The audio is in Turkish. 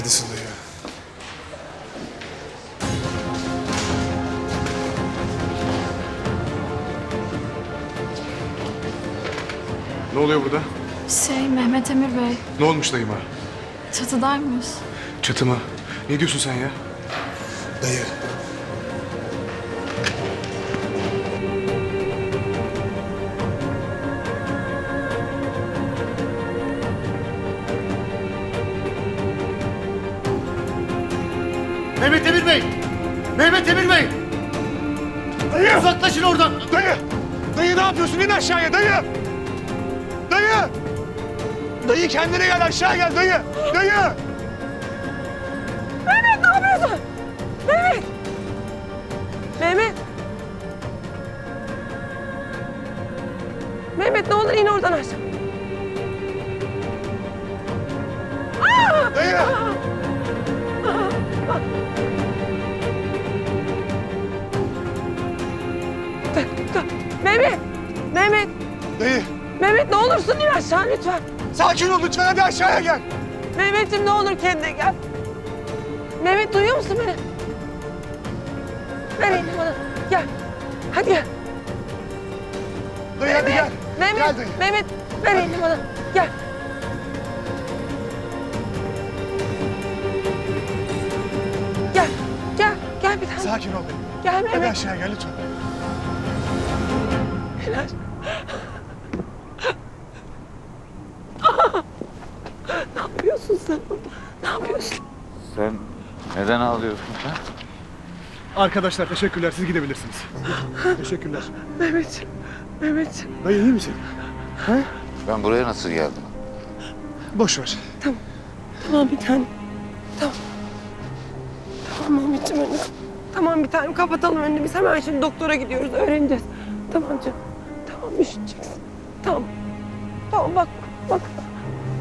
Neredesin dayı? Ne oluyor burada? Şey Mehmet Emir Bey Ne olmuş dayıma? çatıdaymış. Çatı mı? Ne diyorsun sen ya? Dayı. Mehmet Emir Bey! Mehmet Emir Bey! Dayı! Uzaklaşın oradan! Dayı! Dayı ne yapıyorsun? İn aşağıya dayı! Dayı! Dayı kendine gel aşağı gel dayı! Dayı! Mehmet ne yapıyorsun? Mehmet! Mehmet! Mehmet ne olur in oradan aşağı. Dayı! Dur, dur. Mehmet! Mehmet! Dayı! Mehmet ne olursun in aşağı lütfen. Sakin ol lütfen hadi aşağıya gel. Mehmet'im ne olur kendine gel. Mehmet duyuyor musun beni? Ver elini bana. Gel. Hadi gel. Dayı hadi gel. Mehmet, Gel dayı. Mehmet ver elini bana. Gel. Gel, gel, gel bir tane. Sakin ol dayı. Gel Hadi Mehmet. aşağıya gel lütfen. Helal. ne yapıyorsun sen burada? Ne yapıyorsun? Sen neden ağlıyorsun sen? Arkadaşlar teşekkürler siz gidebilirsiniz. teşekkürler. Mehmet, Mehmet. Dayı iyi misin? Ben buraya nasıl geldim? Boş ver. Tamam bir tane. Tamam. Tamam Mehmet'ciğim. Tamam bir tanem kapatalım önünü. Biz hemen şimdi doktora gidiyoruz. Öğreneceğiz. Tamam canım. Tamam üşüteceksin. Tamam. Tamam bak. Bak